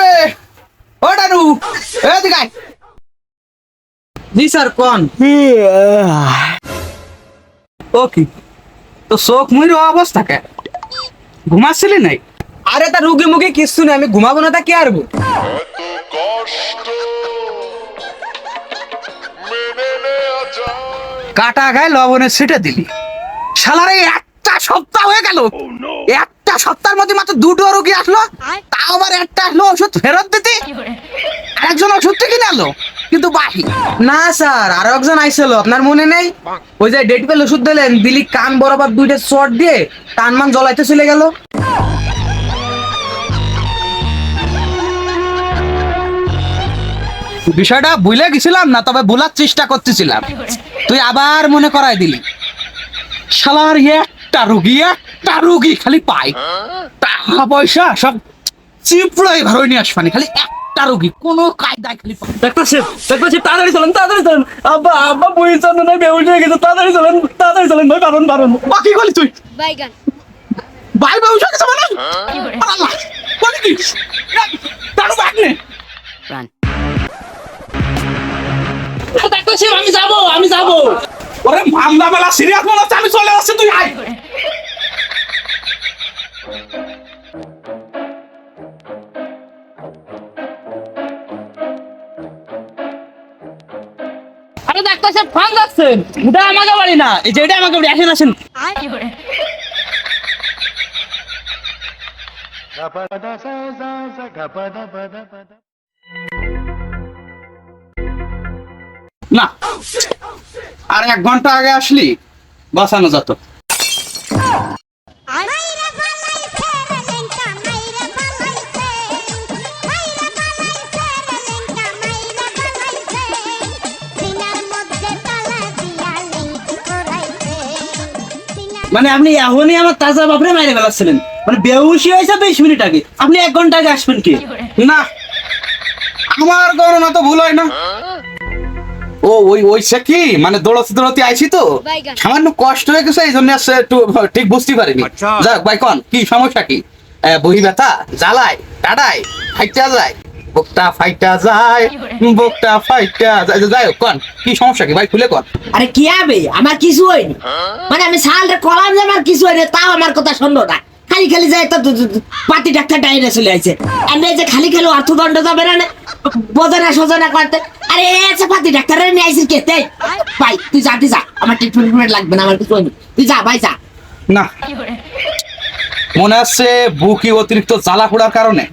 রে। ও ডানু। আয়। জি স্যার কোন? ও কি? তো মুড়ি অবস্থা কে? ঘুমাচ্ছিলি নাই? আরে তা রুগী কিচ্ছু নেই আমি ঘুমাবো না তা কি আরবো কাটা গায়ে লবণের ছিটে দিলি। শালারে একটা সপ্তাহ হয়ে গেল। একটা সপ্তাহের মধ্যে মাত্র দুটো রোগী আসলো। তাও আবার একটা আসলো ওষুধ ফেরত দিতে। আরেকজন ওষুধ থেকে আনলো কিন্তু বাহি। না স্যার আরও একজন আইছিল আপনার মনে নেই? ওই যে ডেট পেল ওষুধ দিলেন দিলি কান বরাবর দুইটা দিয়ে টান মান জ্বলাইতে চলে গেল। বিষয়টা ভুলে গেছিলাম না তবে ভুলার চেষ্টা করতেছিলাম। তুই আবার মনে করাই দিলি। শালার একটা রুগী একটা রুগী খালি পাই টাকা পয়সা সব চিপড়াই ঘরে নিয়ে আসবানি খালি একটা রুগী কোনো কায়দায় খালি পাই ডাক্তার সাহেব ডাক্তার সাহেব তাড়াতাড়ি চলেন তাড়াতাড়ি চলেন। আব্বা আব্বা বই চন্দ্র নাই বেউল হয়ে গেছে তাড়াতাড়ি চলেন তাড়াতাড়ি চলেন ভাই ও কি করলি তুই? বাইগান। ভাই বাবু সঙ্গে মানে আল্লাহ বলি কি? তার বাগনে ডাক্তার সাহেব আমি যাব আমি যাব। ওরে মামলা বেলা সিরিয়াস মনে হচ্ছে আমি চলে আসছি তুই আয়। ডাক্তার ফান রাখছেন এটা আমাকে বাড়ি না। এই যে এটা আমাকে বাড়ি আসেন আসেন। না। আর এক ঘণ্টা আগে আসলি বাসানো যেত। মানে আপনি এখনই আমার তাজা বাপরে মাইরে ফেলাচ্ছিলেন। মানে বেউসি হয়েছে বিশ মিনিট আগে আপনি এক ঘণ্টা আগে আসবেন কি? না। আমার গণনা তো ভুল হয় না। ও ওই ওই সে কি? মানে দৌড়তে দৌড়তে আইছি তো। সামান্য কষ্ট হয়ে গেছে এই জন্য একটু ঠিক বুঝতে পারিনি। যাক ভাই কন কি সমস্যা কি? বহি ব্যথা জ্বালায় টাডায় ফাইটা যায় বুকটা ফাইটা যায় বুকটা ফাইটা যায়। যাই হোক কন কি সমস্যা কি? ভাই খুলে কন। আরে কি হবে? আমার কিছু হয়নি। মানে আমি সালটা কলাম যে আমার কিছু হয়নি তাও আমার কথা শুনলো না। খালি খালি যায় তো তো- তো- তো পাতি ডাক্তার ডাইরে চলে আসছে আমি যে খালি খালি অর্থদণ্ড যাবে না বোঝে না সোজা না করতে। আরে আচ্ছা পাতি ডাক্তারের নিয়ে আইসিস কে? তাই ভাই তুই যা তুই যা। আমার ট্রিটমেন্ট লাগবে না আমার কিছু হয়নি। তুই যা ভাই যা। না। মনে হচ্ছে বুকি অতিরিক্ত জ্বালা পোড়ার কারণে।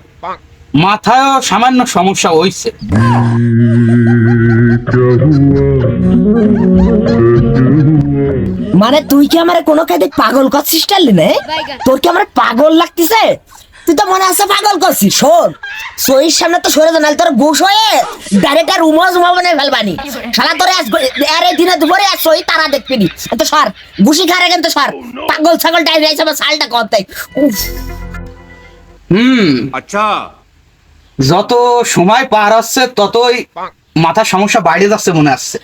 মাথায়ও সামান্য সমস্যা হয়েছে মানে তুই কি আমার কোনো কাজে পাগল করছিস টালি নে? তোর কি আমার পাগল লাগতেছে? তুই তো মনে আছে পাগল করছিস শোন। সইর সামনে তো সরে জানাল তোর ঘুষ হয়ে ডাইরেক্ট আর উমা উমা মানে ফেলবানি। শালা তোরে আজ আরে দিনে দুপুরে আর সই তারা দেখবি তো সর ঘুষি খারে কিন্তু সর। পাগল ছাগল ডাইরে আইছে আমার শালটা করতে উফ। হুম। যত সময় পার হচ্ছে ততই মাথার সমস্যা বাইরে যাচ্ছে মনে আসছে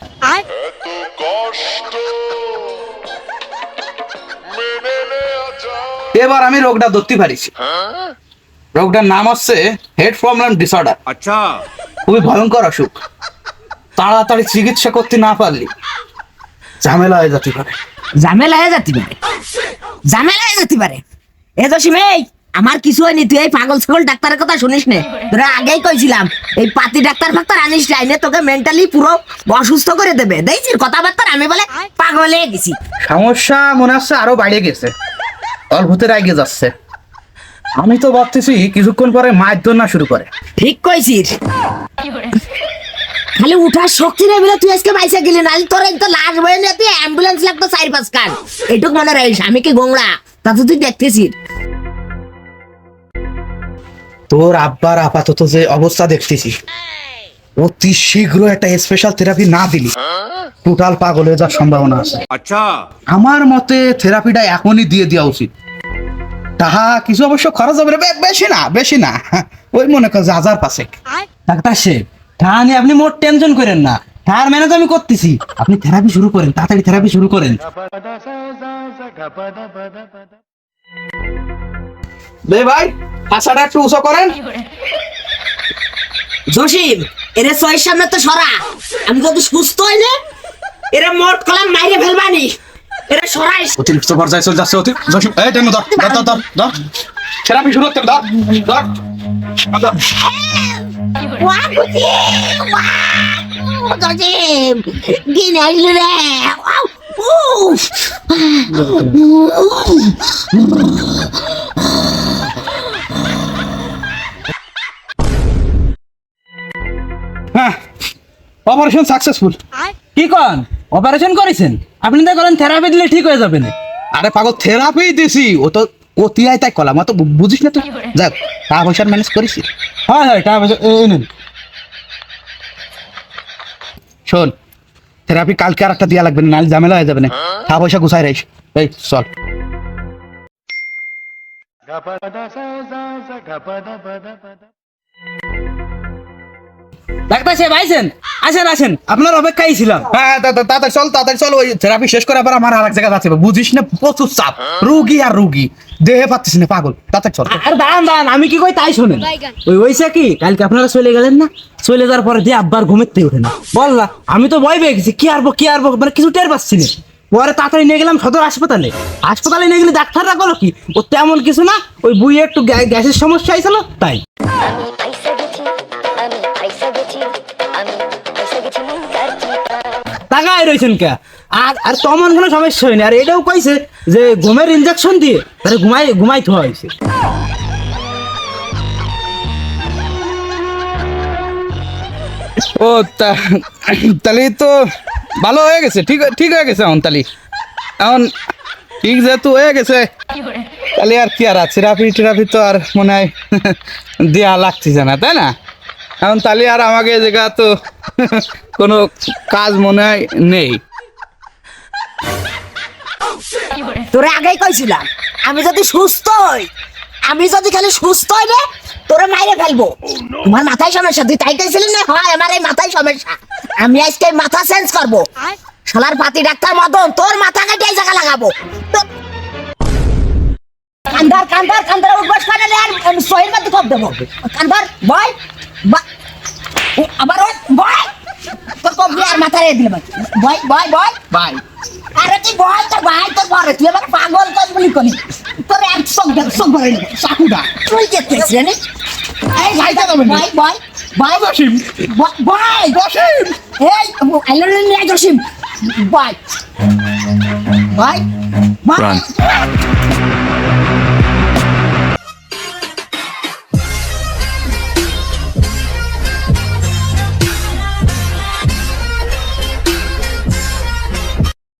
এবার আমি রোগটা ধরতে পারিছি। রোগটার নাম হচ্ছে হেড প্রবলেম ডিসঅর্ডার আচ্ছা। খুবই ভয়ঙ্কর অসুখ। তাড়াতাড়ি চিকিৎসা করতে না পারলি ঝামেলা হয়ে যেতে পারে। ঝামেলা হয়ে যেতে পারে। ঝামেলা হয়ে যেতে পারে। এ দশিম এই! আমার কিছু হয়নি তুই এই পাগল ছাগল ডাক্তারের কথা শুনিস নে? তোরা আগেই কইছিলাম এই পাতি ডাক্তার ফাক্তার আনিস লাইনে তোকে মেন্টালি পুরো অসুস্থ করে দেবে। দেখছিস কথাবার্তা আমি বলে পাগলে গেছি। সমস্যা মনে হচ্ছে আরও বাইরে গেছে। অল্পতের আগে যাচ্ছে। আমি তো ভাবতেছি কিছুক্ষণ পরে মায়ের দোনা শুরু করে। ঠিক কইছিস। খালি উঠার শক্তি নেই বলে তুই আজকে বাইসে গেলি না তোর তো লাশ বয়ে নিয়ে তুই অ্যাম্বুলেন্স লাগতো চার পাঁচ কান। এটুক মনে রাখিস আমি কি গোংড়া তা তো তুই দেখতেছিস। তোর আব্বার আপাতত যে অবস্থা দেখতেছি। অতি শীঘ্র একটা স্পেশাল থেরাপি না দিলি। টোটাল পাগল হয়ে যাওয়ার সম্ভাবনা আছে। আচ্ছা। আমার মতে থেরাপিটা এখনই দিয়ে দেওয়া উচিত। তাহা কিছু অবশ্য খরচ হবে বেশি না বেশি না। ওই মনে কর যে হাজার পাঁচেক। ডাক্তার সাহেব তা নিয়ে আপনি মোট টেনশন করেন না। তার ম্যানেজ আমি করতেছি। আপনি থেরাপি শুরু করেন তাড়াতাড়ি থেরাপি শুরু করেন। বে ভাই হাসাটা একটু উঁচু করেন। জসিম এরে ছয়ের সামনে তো সরা। আমি যদি সুস্থ হইলে এরে মোট কলাম মাইরে ফেলবানি। এরে সরাই অতিরিক্ত পর্যায়ে চলে যাচ্ছে অতি জসিম এই টেনে ধর ধর ধর ধর থেরাপি শুরু করতে ধর ধর। জজিম কি নাইল রে। উফ। অপারেশন সাকসেসফুল কি কন? অপারেশন করেছেন? আপনি তো করেন থেরাপি দিলে ঠিক হয়ে যাবে না। আরে পাগল থেরাপি দিছি। ও তো ও তিয়াই তাই কলাম। অত বু- বুঝিস না তুই? যাক টাকা পয়সার ম্যানেজ করিস। হয় হয় টাকা পয়সা এই নিন। শোন থেরাপি কালকে আর একটা দিয়া লাগবে না নাহলে ঝামেলা হয়ে যাবে না। টাকা পয়সা গুছাই রাইস এই চল। ডাক্তার সাহেব আইছেন? আসেন আসেন। আপনার অপেক্ষায় ছিলাম। হ্যাঁ তাড়াতাড়ি চল তাড়াতাড়ি চল ওই থেরাপি শেষ করে আবার আমার আর এক জায়গায় যাচ্ছে। বুঝিস না প্রচুর চাপ। রুগী আর রুগী। দেহে পাচ্ছিস না পাগল। তাড়াতাড়ি চল। আর দাঁড়ান দাঁড়ান আমি কি কই তাই শোনেন? ওই ওইসা কি কালকে আপনারা চলে গেলেন না? চলে যাওয়ার পরে দিয়ে আব্বার ঘুমের থেকে উঠে না। বললা আমি তো ভয় পেয়ে গেছি কি আরবো কি আরবো মানে কিছু টের পাচ্ছি না। পরে তাড়াতাড়ি নিয়ে গেলাম সদর হাসপাতালে। হাসপাতালে নিয়ে গেলে ডাক্তাররা করো কি ও তেমন কিছু না ওই বুই একটু গ্যা- গ্যাসের সমস্যা হয়েছিল তাই। টাকায় রয়েছেন কে? আর আর তেমন কোনো সমস্যা হয়নি। আর এটাও কইছে যে ঘুমের ইনজেকশন দিয়ে তাহলে ঘুমাই ঘুমাই থোয়া হয়েছে ও তা তাহলে তো ভালো হয়ে গেছে। ঠিক ঠিক হয়ে গেছে এখন তাহলে এখন ঠিক যেহেতু হয়ে গেছে তাহলে আর কি আর থেরাপি টেরাপি তো আর মনে হয় দেয়া লাগতেছে না তাই না? এখন তাহলে আর আমাকে জায়গা তো কোনো কাজ মনে হয় নেই। তোরে আগেই কইছিলাম, আমি যদি সুস্থ হই, আমি যদি খালি সুস্থ হই রে, তোরে মাইরে ফেলব। তোমার মাথায় সমস্যা, তুই তাই কইছিলি না? হয়, আমার এই মাথায় সমস্যা। আমি আজকে মাথা চেঞ্জ করব। শালার পাতি ডাক্তার মদন, তোর মাথা কেটে জায়গা লাগাবো। কান্দার কান্দার কান্দার উঠবাস কাটালে আর আমি সহির মধ্যে খপ দেবো। কান্দার, বয় আবার বয়! তোর কপ দিয়ে আর মাথায় দিলে বয় বয় বয়। বাই আরে তুই বল তোর ভাই তোর পরে তুই আমার পাগল কর বলি করি তোর এক সব করে নেব চাকুটা তুই দেখতেছিস রে এই ভাই তো ভাই ভাই ভাই জসিম ভাই জসিম এই আইলো রে জসিম ভাই ভাই ভাই